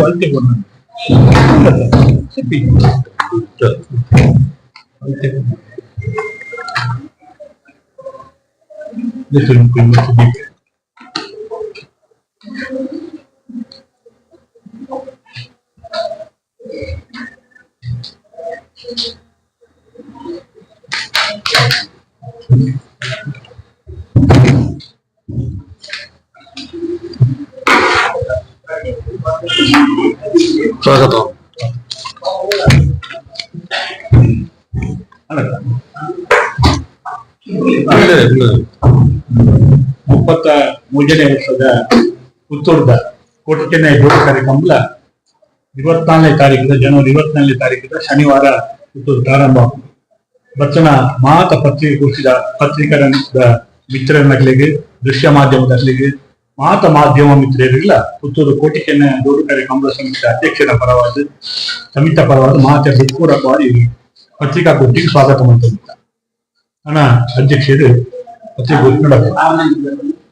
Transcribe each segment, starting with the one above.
வாழ்க்கை பண்ணாங்க different kind of people. স্বাগত আরে ভুলে ভুলে ಮೂರನೇ ವರ್ಷದ ಪುತ್ತೂರದ ಕೋಟಿ ಚೆನ್ನೈ ಜೋಡಿ ಕಾರ್ಯಕ್ರಮ ಇವತ್ನಾಲ್ನೇ ತಾರೀಕಿನ ಜನವರಿ ಇವತ್ನಾಲ್ನೇ ತಾರೀಕಿನ ಶನಿವಾರ ಪುತ್ತೂರು ಪ್ರಾರಂಭ. ಬಚ್ಚನ ಮಾತ ಪತ್ರಿಕೆಗೋಷ್ಠಿದ ಪತ್ರಿಕರ ಮಿತ್ರನಗಳಿಗೆ ದೃಶ್ಯ ಮಾಧ್ಯಮದಲ್ಲಿಗೆ ಮಾತ ಮಾಧ್ಯಮ ಮಿತ್ರರಿಲ್ಲ ಪುತ್ತೂರು ಕೋಟಿ ಚೆನ್ನೈ ಜೋಡಿ ಕಾರ್ಯಕ್ರಮದ ಸಮಿತಿ ಅಧ್ಯಕ್ಷರ ಪರವಾದ ಸಮಿತ ಪರವಾದ ಮಾತ ಪೂರಕವಾಗಿ ಪತ್ರಿಕಾಗೋಷ್ಠಿಗೆ ಸ್ವಾಗತ ಮಾಡ್ತಾರೆ ಅಣ್ಣ, ಅಧ್ಯಕ್ಷರು, ಪತ್ರಿಕೆ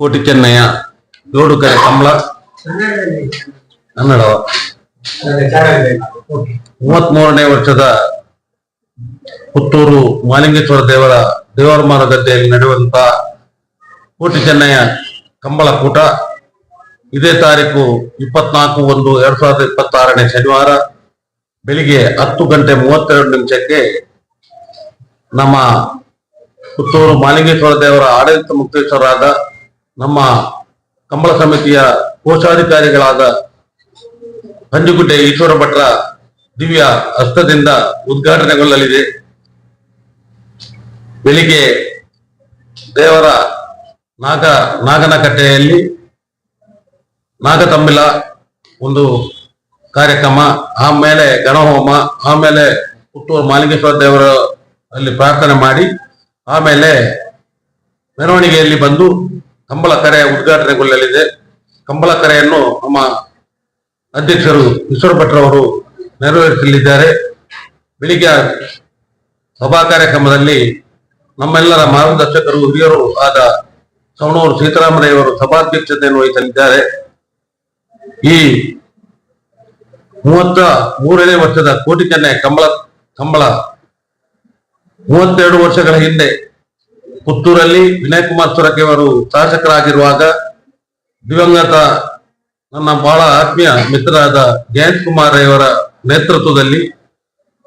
ಕೋಟಿ ಚೆನ್ನಯ್ಯ ಏಳು ಕರೆ ಕಂಬಳ ಕನ್ನಡ. ಮೂವತ್ಮೂರನೇ ವರ್ಷದ ಪುತ್ತೂರು ಮಾಲಿಂಗೇಶ್ವರ ದೇವರ ದೇವರಮಾನ ಗದ್ದೆಯಲ್ಲಿ ನಡೆಯುವಂತ ಕೋಟಿ ಚೆನ್ನಯ್ಯ ಕಂಬಳ ಕೂಟ. ಇದೇ ತಾರೀಕು ಇಪ್ಪತ್ನಾಲ್ಕು ಒಂದು ಎರಡ್ ಸಾವಿರದ ಇಪ್ಪತ್ತಾರನೇ ಶನಿವಾರ ಬೆಳಿಗ್ಗೆ ಹತ್ತು ಗಂಟೆ ಮೂವತ್ತೆರಡು ನಿಮಿಷಕ್ಕೆ ನಮ್ಮ ಪುತ್ತೂರು ಮಾಲಿಂಗೇಶ್ವರ ದೇವರ ಆಡಳಿತ ಮುಕ್ತೇಶ್ವರರಾದ ನಮ್ಮ ಕಂಬಳ ಸಮಿತಿಯ ಕೋಶಾಧಿಕಾರಿಗಳಾದ ಪಂಜುಗುಡ್ಡೆ ಈಶ್ವರ ಭಟ್ರ ದಿವ್ಯ ಹಸ್ತದಿಂದ ಉದ್ಘಾಟನೆಗೊಳ್ಳಲಿದೆ. ಬೆಳಿಗ್ಗೆ ದೇವರ ನಾಗ ನಾಗನಕಟ್ಟೆಯಲ್ಲಿ ನಾಗತಂಬಿಲ ಒಂದು ಕಾರ್ಯಕ್ರಮ ಆಮೇಲೆ ಗಣಹೋಮ ಆಮೇಲೆ ಹುಟ್ಟೂರು ಮಾಲಿಂಗೇಶ್ವರ ದೇವರ ಅಲ್ಲಿ ಪ್ರಾರ್ಥನೆ ಮಾಡಿ ಆಮೇಲೆ ಮೆರವಣಿಗೆಯಲ್ಲಿ ಬಂದು ಕಂಬಳ ಕರೆ ಉದ್ಘಾಟನೆಗೊಳ್ಳಲಿದೆ. ಕಂಬಳ ಕರೆಯನ್ನು ನಮ್ಮ ಅಧ್ಯಕ್ಷರು ಈಶ್ವರ ಭಟ್ರವರು ನೆರವೇರಿಸಲಿದ್ದಾರೆ. ಬೆಳಿಗ್ಗೆ ಸಭಾ ಕಾರ್ಯಕ್ರಮದಲ್ಲಿ ನಮ್ಮೆಲ್ಲರ ಮಾರ್ಗದರ್ಶಕರು, ಹಿರಿಯರು ಆದ ಸವಣೂರು ಸೀತಾರಾಮಯ್ಯವರು ಸಭಾಧ್ಯಕ್ಷತೆಯನ್ನು ವಹಿಸಲಿದ್ದಾರೆ. ಈ ಮೂವತ್ತ ಮೂರನೇ ವರ್ಷದ ಕೋಟಿ ಕನ್ಯೆ ಕಂಬಳ ಕಂಬಳ ಮೂವತ್ತೆರಡು ವರ್ಷಗಳ ಹಿಂದೆ ಪುತ್ತೂರಲ್ಲಿ ವಿನಯ್ ಕುಮಾರ್ ಸೊರಕೆ ಅವರು ಶಾಸಕರಾಗಿರುವಾಗ ದಿವಂಗತ ನನ್ನ ಬಹಳ ಆತ್ಮೀಯ ಮಿತ್ರರಾದ ಜಯಂತ್ ಕುಮಾರ್ ಅವರ ನೇತೃತ್ವದಲ್ಲಿ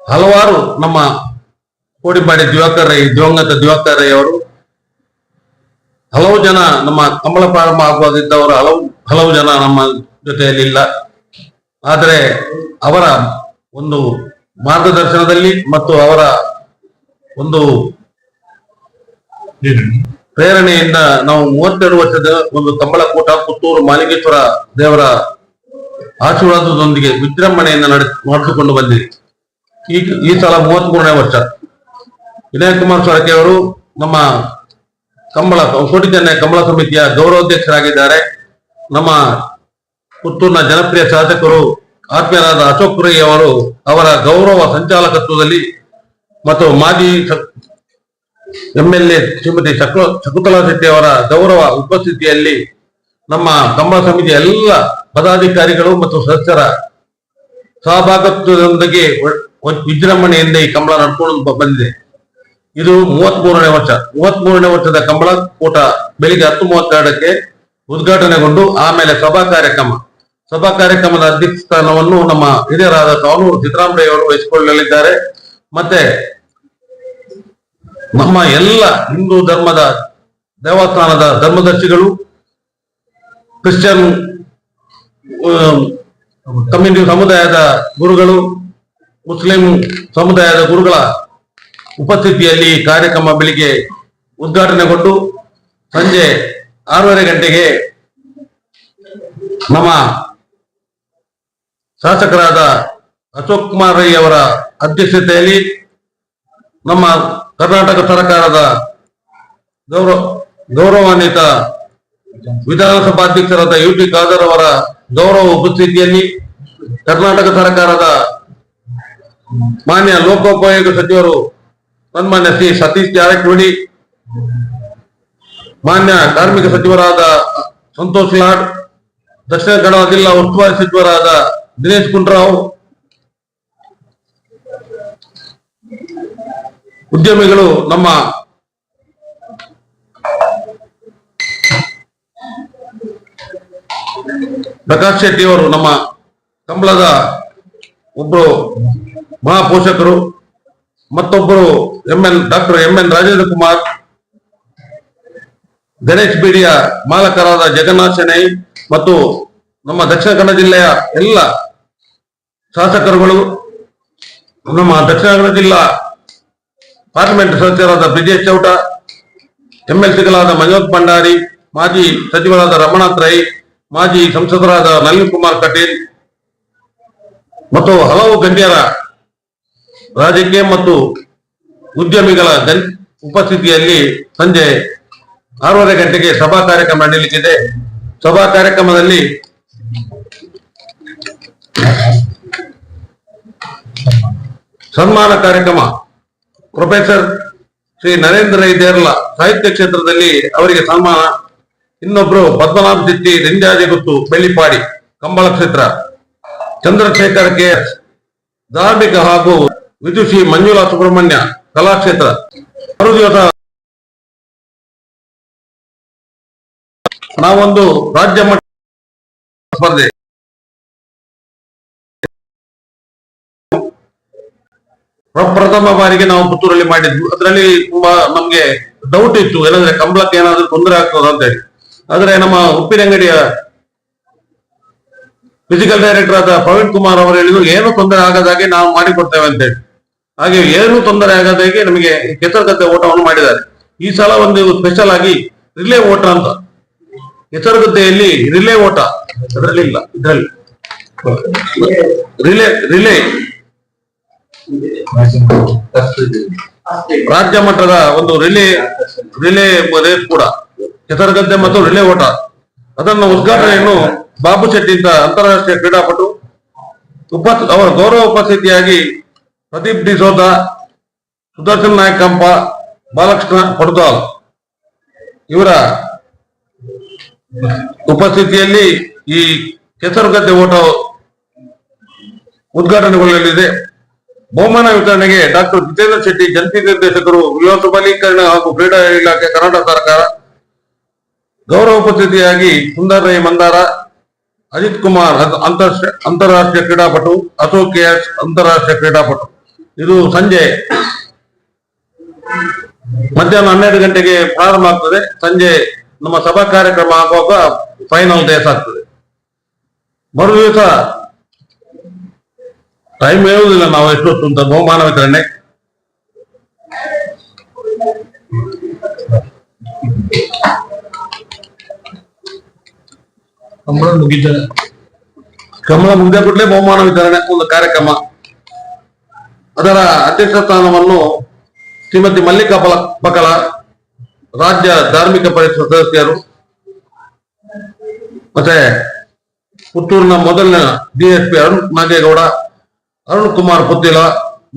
ಹಲವಾರು ನಮ್ಮ ಕೋಡಿಪಾಡಿ ದಿವಾಕರ್ ರೈ, ದಿವಂಗತ ದಿವಾಕರ್ ಅವರು ಹಲವು ಜನ ನಮ್ಮ ಕಂಬಳ ಪ್ರಾರಂಭ ಆಗುವಾಗಿದ್ದವರು ಹಲವು ಹಲವು ಜನ ನಮ್ಮ ಜೊತೆಯಲ್ಲಿಲ್ಲ. ಆದರೆ ಅವರ ಒಂದು ಮಾರ್ಗದರ್ಶನದಲ್ಲಿ ಮತ್ತು ಅವರ ಒಂದು ಪ್ರೇರಣೆಯಿಂದ ನಾವು ಮೂವತ್ತೆರಡು ವರ್ಷದ ಒಂದು ಕಂಬಳ ಕೂಟ ಪುತ್ತೂರು ಮಾಲಿಂಗೇಶ್ವರ ದೇವರ ಆಶೀರ್ವಾದದೊಂದಿಗೆ ವಿಜೃಂಭಣೆಯಿಂದ ನಡೆ, ನಡೆಸಿಕೊಂಡು ಬಂದಿದೆ. ಈ ಈ ಸಲ ಮೂವತ್ತ್ ಮೂರನೇ ವರ್ಷ. ವಿನಯ ಕುಮಾರ್ ಸೊರಕೆ ಅವರು ನಮ್ಮ ಕಂಬಳ ಕೋಟಿ ಚೆನ್ನೈ ಕಂಬಳ ಸಮಿತಿಯ ಗೌರವಾಧ್ಯಕ್ಷರಾಗಿದ್ದಾರೆ. ನಮ್ಮ ಪುತ್ತೂರಿನ ಜನಪ್ರಿಯ ಶಾಸಕರು ಆತ್ಮೀಯರಾದ ಅಶೋಕ್ ಪುರಿ ಅವರು ಅವರ ಗೌರವ ಸಂಚಾಲಕತ್ವದಲ್ಲಿ ಮತ್ತು ಮಾಜಿ M L A Shrimati Shaku Shakuntala Shetty ಅವರ ಗೌರವ ಉಪಸ್ಥಿತಿಯಲ್ಲಿ ನಮ್ಮ ಕಂಬ ಸಮಿತಿಯ ಎಲ್ಲ ಪದಾಧಿಕಾರಿಗಳು ಮತ್ತು ಸದಸ್ಯರ ಸಹಭಾಗತ್ವದೊಂದಿಗೆ ವಿಜೃಂಭಣೆಯಿಂದ ಈ ಕಂಬಳ ನಡ್ಕೊಂಡು ಬಂದಿದೆ. ಇದು ಮೂವತ್ತ್ ಮೂರನೇ ವರ್ಷ. ಮೂವತ್ತ್ ಮೂರನೇ ವರ್ಷದ ಕಂಬಳ ಕೂಟ ಬೆಳಿಗ್ಗೆ ಹತ್ತು ಮೂವತ್ತೆರಡಕ್ಕೆ ಉದ್ಘಾಟನೆಗೊಂಡು ಆಮೇಲೆ ಸಭಾ ಕಾರ್ಯಕ್ರಮ. ಸಭಾ ಕಾರ್ಯಕ್ರಮದ ಅಧ್ಯಕ್ಷ ಸ್ಥಾನವನ್ನು ನಮ್ಮ ಹಿರಿಯರಾದ ಸಾವನೂರು ಸಿದ್ದರಾಮಯ್ಯ ಅವರು ವಹಿಸಿಕೊಳ್ಳಲಿದ್ದಾರೆ. ಮತ್ತೆ ನಮ್ಮ ಎಲ್ಲ ಹಿಂದೂ ಧರ್ಮದ ದೇವಸ್ಥಾನದ ಧರ್ಮದರ್ಶಿಗಳು, ಕ್ರಿಶ್ಚಿಯನ್ ಕಮ್ಯುನಿಟಿ ಸಮುದಾಯದ ಗುರುಗಳು, ಮುಸ್ಲಿಂ ಸಮುದಾಯದ ಗುರುಗಳ ಉಪಸ್ಥಿತಿಯಲ್ಲಿ ಕಾರ್ಯಕ್ರಮ ಬೆಳಿಗ್ಗೆ ಉದ್ಘಾಟನೆಗೊಂಡು ಸಂಜೆ ಆರೂವರೆ ಗಂಟೆಗೆ ನಮ್ಮ ಶಾಸಕರಾದ ಅಶೋಕ್ ಕುಮಾರ್ ರೈ ಅವರ ಅಧ್ಯಕ್ಷತೆಯಲ್ಲಿ ನಮ್ಮ ಕರ್ನಾಟಕ ಸರ್ಕಾರದ ಗೌರವ, ಗೌರವಾನ್ವಿತ ವಿಧಾನಸಭಾಧ್ಯಕ್ಷರಾದ ಯು ಟಿ ಖಾದರ್ ಅವರ ಗೌರವ ಉಪಸ್ಥಿತಿಯಲ್ಲಿ ಕರ್ನಾಟಕ ಸರ್ಕಾರದ ಮಾನ್ಯ ಲೋಕೋಪಯೋಗಿ ಸಚಿವರು ಸನ್ಮಾನ್ಯ ಶ್ರೀ ಸತೀಶ್ ಜಾರಕಿಹೊಳಿ, ಮಾನ್ಯ ಕಾರ್ಮಿಕ ಸಚಿವರಾದ ಸಂತೋಷ್ ಲಾಡ್, ದಕ್ಷಿಣ ಕನ್ನಡ ಜಿಲ್ಲಾ ಉಸ್ತುವಾರಿ ಸಚಿವರಾದ ದಿನೇಶ್ ಗುಂಡೂರಾವ್ ಉದ್ಯಮಿಗಳು ನಮ್ಮ ಪ್ರಕಾಶ್ ಶೆಟ್ಟಿ ಅವರು ನಮ್ಮ ಕಂಬಳದ ಒಬ್ಬರು ಮಹಾಪೋಷಕರು, ಮತ್ತೊಬ್ಬರು M N doctor M N Rajendra Kumar, Ganesh ಬೀಡಿಯ ಮಾಲಕರಾದ ಜಗನ್ನಾಥ ಮತ್ತು ನಮ್ಮ ದಕ್ಷಿಣ ಕನ್ನಡ ಜಿಲ್ಲೆಯ ಎಲ್ಲ ಶಾಸಕರುಗಳು, ನಮ್ಮ ದಕ್ಷಿಣ ಕನ್ನಡ ಜಿಲ್ಲಾ ಪಾರ್ಲಿಮೆಂಟ್ ಸದಸ್ಯರಾದ ಬ್ರಿಜೇಶ್ ಚೌಟ, ಎಂಎಲ್ಸಿಗಳಾದ ಮನೋಜ್ ಭಂಡಾರಿ, ಮಾಜಿ ಸಚಿವರಾದ ರಮಣಾಥ್ ರೈ ಮಾಜಿ ಸಂಸದರಾದ ನಳಿನ್ ಕುಮಾರ್ ಕಟೀಲ್ ಮತ್ತು ಹಲವು ಗಣ್ಯರ ರಾಜಕೀಯ ಮತ್ತು ಉದ್ಯಮಿಗಳ ಉಪಸ್ಥಿತಿಯಲ್ಲಿ ಸಂಜೆ ಆರೂವರೆ ಗಂಟೆಗೆ ಸಭಾ ಕಾರ್ಯಕ್ರಮ ನಡೆಯಲಿಕ್ಕಿದೆ ಸಭಾ ಕಾರ್ಯಕ್ರಮದಲ್ಲಿ ಸನ್ಮಾನ ಕಾರ್ಯಕ್ರಮ ಪ್ರೊಫೆಸರ್ ಶ್ರೀ ನರೇಂದ್ರ ರೈ ದೇರ್ಲ ಸಾಹಿತ್ಯ ಕ್ಷೇತ್ರದಲ್ಲಿ ಅವರಿಗೆ ಸನ್ಮಾನ. ಇನ್ನೊಬ್ರು ಪದ್ಮನಾಭ ಶೆಟ್ಟಿ ರೆಂಜಾಜೆ ಗುತ್ತು, ಬೆಳ್ಳಿಪಾಡಿ, ಕಂಬಳ ಕ್ಷೇತ್ರ. ಚಂದ್ರಶೇಖರ್ ಕೆ ಧಾರ್ಮಿಕ ಹಾಗೂ ವಿದುಷಿ ಮಂಜುಳಾ ಸುಬ್ರಹ್ಮಣ್ಯ ಕಲಾಕ್ಷೇತ್ರ ಮರುದಿವಸ ನಾವೊಂದು ರಾಜ್ಯ ಮಟ್ಟ ಸ್ಪರ್ಧೆ. ಪ್ರಥಮ ಬಾರಿಗೆ ನಾವು ಪುತ್ತೂರಲ್ಲಿ ಮಾಡಿದ್ವಿ. ಅದರಲ್ಲಿ ತುಂಬಾ ನಮ್ಗೆ ಡೌಟ್ ಇತ್ತು. ಏನಂದ್ರೆ ಕಂಬಳಕ್ಕೆ ಏನಾದ್ರೂ ತೊಂದರೆ ಆಗ್ತದ ಅಂತ ಹೇಳಿ. ಆದ್ರೆ ನಮ್ಮ ಉಪ್ಪಿನಂಗಡಿಯ ಫಿಸಿಕಲ್ ಡೈರೆಕ್ಟರ್ ಆದ ಪ್ರವೀಣ್ ಕುಮಾರ್ ಅವರು ಹೇಳಿದ್ರು, ಏನು ತೊಂದರೆ ಆಗದಾಗೆ ನಾವು ಮಾಡಿಕೊಡ್ತೇವೆ ಅಂತ ಹೇಳಿ. ಹಾಗೆ ಏನು ತೊಂದರೆ ಆಗದಾಗೆ ನಮಗೆ ಕೆಸರುಗದ್ದೆ ಓಟವನ್ನು ಮಾಡಿದ್ದಾರೆ. ಈ ಸಲ ಒಂದು ಸ್ಪೆಷಲ್ ಆಗಿ ರಿಲೇ ಓಟ ಅಂತ. ಕೆಸರುಗದ್ದೆಯಲ್ಲಿ ರಿಲೇ ಓಟ ಅದರಲ್ಲಿ ಇಲ್ಲ ಇದರಲ್ಲಿ. ರಿಲೇ ರಿಲೇ ರಾಜ್ಯ ಮಟ್ಟದ ಒಂದು ರಿಲೇ ರಿಲೇ ರೇಸ್ ಕೂಡ, ಕೆಸರಗದ್ದೆ ಮತ್ತು ರಿಲೇ ಓಟ. ಅದನ್ನು ಉದ್ಘಾಟನೆಯನ್ನು ಬಾಬು ಶೆಟ್ಟಿ ಅಂತ ಅಂತಾರಾಷ್ಟ್ರೀಯ ಕ್ರೀಡಾಪಟು ಉಪ ಅವರ ಗೌರವ ಉಪಸ್ಥಿತಿಯಾಗಿ ಪ್ರದೀಪ್ ಡಿಸೋದ ಸುದರ್ಶನ್ ನಾಯಕ್ ಕಂಪ ಬಾಲಕೃಷ್ಣ ಪಡ್ದಾಲ್ ಇವರ ಉಪಸ್ಥಿತಿಯಲ್ಲಿ ಈ ಕೆಸರುಗದ್ದೆ ಓಟ ಉದ್ಘಾಟನೆಗೊಳ್ಳಲಿದೆ. ಬಹುಮಾನ ವಿತರಣೆಗೆ ಡಾಕ್ಟರ್ ಜಿತೇಂದ್ರ ಶೆಟ್ಟಿ ಜಂಟಿ ನಿರ್ದೇಶಕರು ಯುವ ಸಬಲೀಕರಣ ಹಾಗೂ ಕ್ರೀಡಾ ಇಲಾಖೆ ಕರ್ನಾಟಕ ಸರ್ಕಾರ ಗೌರವ ಉಪಸ್ಥಿತಿಯಾಗಿ ಸುಂದರ್ ರೈ ಮಂದಾರ, ಅಜಿತ್ ಕುಮಾರ್ ಅಂತಾರಾಷ್ಟ್ರೀಯ ಕ್ರೀಡಾಪಟು, ಅಶೋಕ್ ಕೆ ಎಸ್ ಅಂತಾರಾಷ್ಟ್ರೀಯ ಕ್ರೀಡಾಪಟು. ಇದು ಸಂಜೆ ಮಧ್ಯಾಹ್ನ ಹನ್ನೆರಡು ಗಂಟೆಗೆ ಪ್ರಾರಂಭ ಆಗ್ತದೆ. ಸಂಜೆ ನಮ್ಮ ಸಭಾ ಕಾರ್ಯಕ್ರಮ ಆಗುವಾಗ ಫೈನಲ್ ಡೇಸ್ ಆಗ್ತದೆ. ಮರು ದಿವಸ ಟೈಮ್ ಹೇಳುವುದಿಲ್ಲ ನಾವು ಎಷ್ಟೊತ್ತು ಅಂತ ಬಹುಮಾನ ವಿತರಣೆ. ಕಮಲ ಮುಗಿದ ಕಮಲ ಮುಗಿದ ಕೂಡಲೇ ಬಹುಮಾನ ವಿತರಣೆ ಒಂದು ಕಾರ್ಯಕ್ರಮ. ಅದರ ಅಧ್ಯಕ್ಷ ಸ್ಥಾನವನ್ನು ಶ್ರೀಮತಿ ಮಲ್ಲಿಕಾ ಬಕಲ ರಾಜ್ಯ ಧಾರ್ಮಿಕ ಪರಿಷತ್ ಸದಸ್ಯರು ಮತ್ತೆ ಪುತ್ತೂರಿನ ಮೊದಲಿನ ಡಿಎಸ್ಪಿ ಅರುಣ್ ನಾಗೇಗೌಡ ಅರುಣ್ ಕುಮಾರ್ ಪುತ್ತಿಲ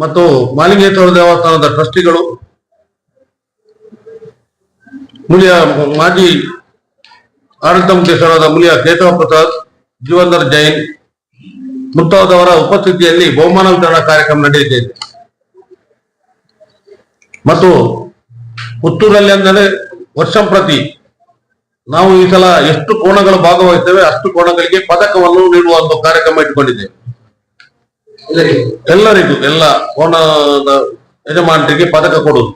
ಮತ್ತು ಮಾಲಿಂಗೇಶ್ವರ ದೇವಸ್ಥಾನದ ಟ್ರಸ್ಟಿಗಳು ಮುಳಿಯ ಮಾಜಿ ಆಡಳಿತ ಮುಖ್ಯಸ್ಥರಾದ ಮುಳಿಯ ಕೇಶವ ಪ್ರಸಾದ್, ಜೀವಂದರ್ ಜೈನ್ ಮುಂತಾದವರ ಉಪಸ್ಥಿತಿಯಲ್ಲಿ ಬಹುಮಾನ ವಿತರಣಾ ಕಾರ್ಯಕ್ರಮ ನಡೆಯುತ್ತಿದೆ ಮತ್ತು ಪುತ್ತೂರಲ್ಲಿ ಅಂದರೆ ವರ್ಷ ಪ್ರತಿ ನಾವು ಈ ಸಲ ಎಷ್ಟು ಕೋಣಗಳು ಭಾಗವಹಿಸ್ತೇವೆ ಅಷ್ಟು ಕೋಣಗಳಿಗೆ ಪದಕವನ್ನು ನೀಡುವ ಒಂದು ಕಾರ್ಯಕ್ರಮ ಇಟ್ಟುಕೊಂಡಿದ್ದೇವೆ ಎಲ್ಲರಿಗೂ ಎಲ್ಲ ಕೋಣದ ಯಜಮಾನರಿಗೆ ಪದಕ ಕೊಡುವುದು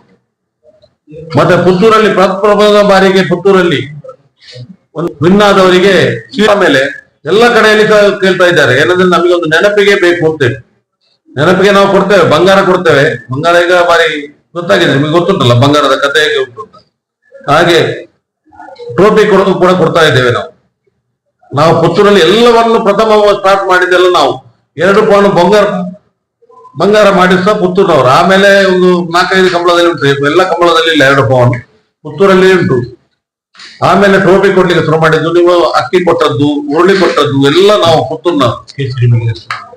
ಮತ್ತೆ ಪುತ್ತೂರಲ್ಲಿ ಪ್ರಥಮ ಬಾರಿಗೆ ಪುತ್ತೂರಲ್ಲಿ ಒಂದು ವಿನ್ ಆದವರಿಗೆ ಮೇಲೆ ಎಲ್ಲ ಕಡೆಯಲ್ಲಿ ಕೇಳ್ತಾ ಇದ್ದಾರೆ. ಏನಂದ್ರೆ ನಮಗೆ ಒಂದು ನೆನಪಿಗೆ ಬೇಕು ಅಂತೇಳಿ ನೆನಪಿಗೆ ನಾವು ಕೊಡ್ತೇವೆ, ಬಂಗಾರ ಕೊಡ್ತೇವೆ. ಬಂಗಾರ ಈಗ ಬಾರಿ ಗೊತ್ತಾಗಿದೆ, ನಿಮಗೆ ಗೊತ್ತುಂಟಲ್ಲ ಬಂಗಾರದ ಕಥೆ ಹೇಗೆ ಉಂಟು ಅಂತ. ಹಾಗೆ ಟ್ರೋಫಿ ಕೊಡೋದು ಕೂಡ ಕೊಡ್ತಾ ಇದ್ದೇವೆ ನಾವು. ನಾವು ಪುತ್ತೂರಲ್ಲಿ ಎಲ್ಲವನ್ನು ಪ್ರಥಮ ಸ್ಟಾರ್ಟ್ ಮಾಡಿದ್ದೆಲ್ಲ ನಾವು. ಎರಡು ಪಾನು ಬಂಗಾರ ಬಂಗಾರ ಮಾಡಿಸ ಪುತ್ತೂರ್ನವ್ರು. ಆಮೇಲೆ ಒಂದು ನಾಲ್ಕೈದು ಕಂಬಳದಲ್ಲಿ ಉಂಟು. ಎಲ್ಲ ಕಂಬಳದಲ್ಲಿ ಇಲ್ಲ ಎರಡು ಪೌಂಡ್. ಪುತ್ತೂರಲ್ಲಿ ಉಂಟು. ಆಮೇಲೆ ಟ್ರೋಫಿ ಕೊಡ್ಲಿಕ್ಕೆ ಶುರು ಮಾಡಿದ್ದು ನೀವು ಅಕ್ಕಿ ಕೊಟ್ಟದ್ದು ಉರುಳಿ ಕೊಟ್ಟದ್ದು ಎಲ್ಲ ನಾವು ಪುತ್ತೂರ್ನ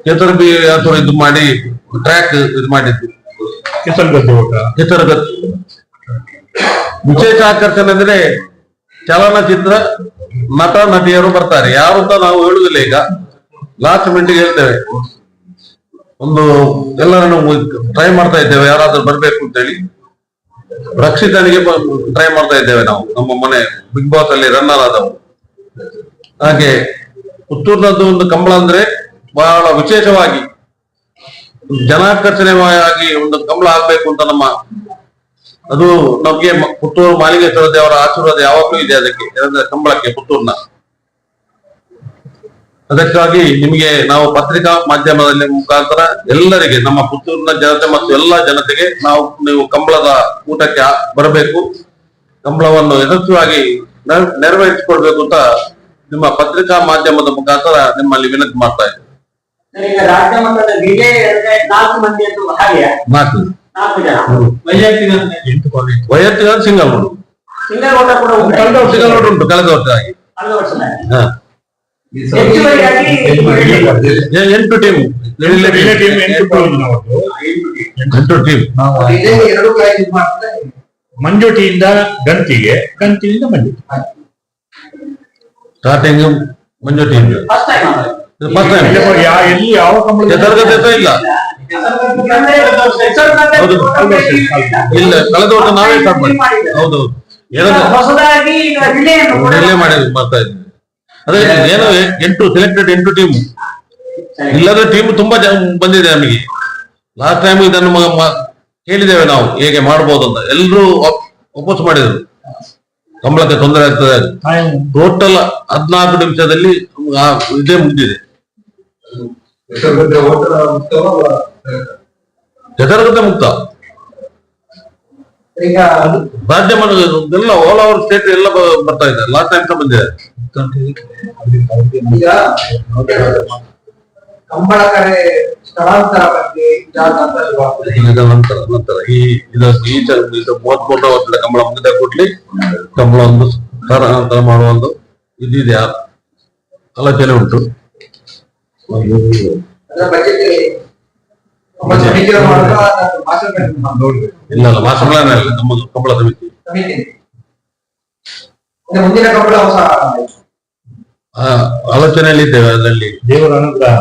ಕೆಸರಬಿ ಅಥವಾ ಇದು ಮಾಡಿ ಟ್ರ್ಯಾಕ್ ಇದು ಮಾಡಿದ್ದು. ವಿಶೇಷ ಆಕರ್ಷಣೆ ಅಂದ್ರೆ ಚಲನಚಿತ್ರ ನಟ ನಟಿಯರು ಬರ್ತಾರೆ. ಯಾರು ಅಂತ ನಾವು ಹೇಳುದಿಲ್ಲ ಈಗ. ಲಾಸ್ಟ್ ಮಿನಿಟ್ಗೆ ಹೇಳ್ತೇವೆ. ಒಂದು ಎಲ್ಲರನ್ನು ಟ್ರೈ ಮಾಡ್ತಾ ಇದ್ದೇವೆ. ಯಾರಾದ್ರೂ ಬರ್ಬೇಕು ಅಂತೇಳಿ. ರಕ್ಷಿತನಿಗೆ ಟ್ರೈ ಮಾಡ್ತಾ ಇದ್ದೇವೆ ನಾವು. ನಮ್ಮ ಮನೆ ಬಿಗ್ ಬಾಸ್ ಅಲ್ಲಿ ರನ್ನರ್ ಆದವು ಹಾಗೆ ಪುತ್ತೂರಿನದ್ದು ಒಂದು ಕಂಬಳ ಅಂದ್ರೆ ಬಹಳ ವಿಶೇಷವಾಗಿ ಜನಾಕರ್ಷಣೆಯಾಗಿ ಒಂದು ಕಂಬಳ ಆಗ್ಬೇಕು ಅಂತ ನಮ್ಮ ಅದು ನಮ್ಗೆ ಪುತ್ತೂರು ಮಾಲಿಂಗೇಶ್ವರ ದೇವರ ಆಶೀರ್ವಾದ ಯಾವಾಗಲೂ ಇದೆ ಅದಕ್ಕೆ. ಕಂಬಳಕ್ಕೆ ಪುತ್ತೂರ್ನ. ಅದಕ್ಕಾಗಿ ನಿಮಗೆ ನಾವು ಪತ್ರಿಕಾ ಮಾಧ್ಯಮದಲ್ಲಿ ಮುಖಾಂತರ ಎಲ್ಲರಿಗೆ ನಮ್ಮ ಪುತ್ತೂರಿನ ಜನತೆ ಮತ್ತು ಎಲ್ಲ ಜನತೆಗೆ ನಾವು ನೀವು ಕಂಬಳದ ಊಟಕ್ಕೆ ಬರಬೇಕು. ಕಂಬಳವನ್ನು ಯಶಸ್ವಿಯಾಗಿ ನೆರವೇರಿಸಿಕೊಳ್ಬೇಕು ಅಂತ ನಿಮ್ಮ ಪತ್ರಿಕಾ ಮಾಧ್ಯಮದ ಮುಖಾಂತರ ನಿಮ್ಮಲ್ಲಿ ವಿನಂತಿ ಮಾಡ್ತಾ ಇದ್ದೇವೆ ಈಗ ರಾಜ್ಯ ಮಟ್ಟದ ರಿಲೇ ಅಂದ್ರೆ ನಾಲ್ಕು ಮಂದಿ ಅಂತ ಹಾಗೆಯ? ನಾಲ್ಕು. ನಾಲ್ಕು ಜನ? ವೈಯಕ್ತಿಕ ಸಿಂಗಲ್ ಉಂಟು ಸಿಂಗಲ್ ರೋಡ್ ಕೂಡ ಉಂಟು? ಕಳೆದ ವರ್ಷ ಸಿಂಗಲ್ ಉಂಟು ಕಳೆದ ವರ್ಷ ಆಗಿ ಎಂಟು ಟೀಮ್ ಎಂಟು ಮಂಜುಟಿಯಿಂದ ಗಂತಿಗೆ ಗಂತಿಯಿಂದ Manju starting Manju team first time ಇದು first ಯಾ- ಎಲ್ಲಿ ಯಾವ ಕಂಪನಿ ಇಲ್ಲ. ಇಲ್ಲ ಕಳೆದ ವರ್ಷ ನಾವೇ ಸ್ಟಾರ್ಟ್ ಮಾಡಿ ಹೌದು. ಏನಂದ್ರೆ ಹೊಸದಾಗಿ ಈಗ ರಿಲೇಯನ್ನು ಕೂಡ ರಿಲೇ ಮಾಡಿ ಮಾಡ್ತಾ ಇದ್ವಿ. ಅದೇ ಏನು ಎಂಟು ಸೆಲೆಕ್ಟೆಡ್ ಎಂಟು ಟೀಮ್ ಇಲ್ಲದ ಟೀಮ್ ತುಂಬಾ ಬಂದಿದೆ ನಮಗೆ. ಲಾಸ್ಟ್ ಟೈಮ್ ಇದನ್ನು ಕೇಳಿದ್ದೇವೆ ನಾವು ಹೇಗೆ ಮಾಡಬಹುದು ಅಂತ. ಎಲ್ಲರೂ ಒಪ್ಪಸ್ ಮಾಡಿದ್ರು. ಕಂಬಳಕ್ಕೆ ತೊಂದರೆ ಆಗ್ತದೆ ಟೋಟಲ್ ಹದಿನಾಲ್ಕು ನಿಮಿಷದಲ್ಲಿ ಆ ಇದೇ ಮುಗಿದಿದೆ. ಹೆಸರುಗತೆ ಮುಕ್ತ. ಈಗ ರಾಜ್ಯ ಎಲ್ಲ ಆಲ್ ಓವರ್ ಸ್ಟೇಟ್ ಎಲ್ಲ ಬರ್ತಾ ಇದೆ ಲಾಸ್ಟ್ ಟೈಮ್ ಬಂದಿದೆ ಈಗ ಕಂಬಳ ಕಡೆ ಸ್ಥಳಾಂತರ ಬಗ್ಗೆ ನಂತರ ನಂತರ ಈ ಇದು ಈ ವರ್ಷದ ಕಂಬಳ ಮುಂದೆ ಕೂಡ್ಲಿ ಕಂಬಳ ಒಂದು ಸ್ಥಳಾಂತರ ಮಾಡುವ ಒಂದು ಇದಿದೆ. ಆಲೋಚನೆ ಉಂಟು. ಅದರ ಇಲ್ಲ ಅಲ್ಲ ಮಾಸಗಳನ್ನ ಇಲ್ಲ ನಮ್ಮ ಕಂಬಳ ಸಮಿತಿ. ಆಲೋಚನೆಯಲ್ಲಿ ಇದ್ದೇವೆ ಅದರಲ್ಲಿ. ದೇವರ ಅನುಗ್ರಹ.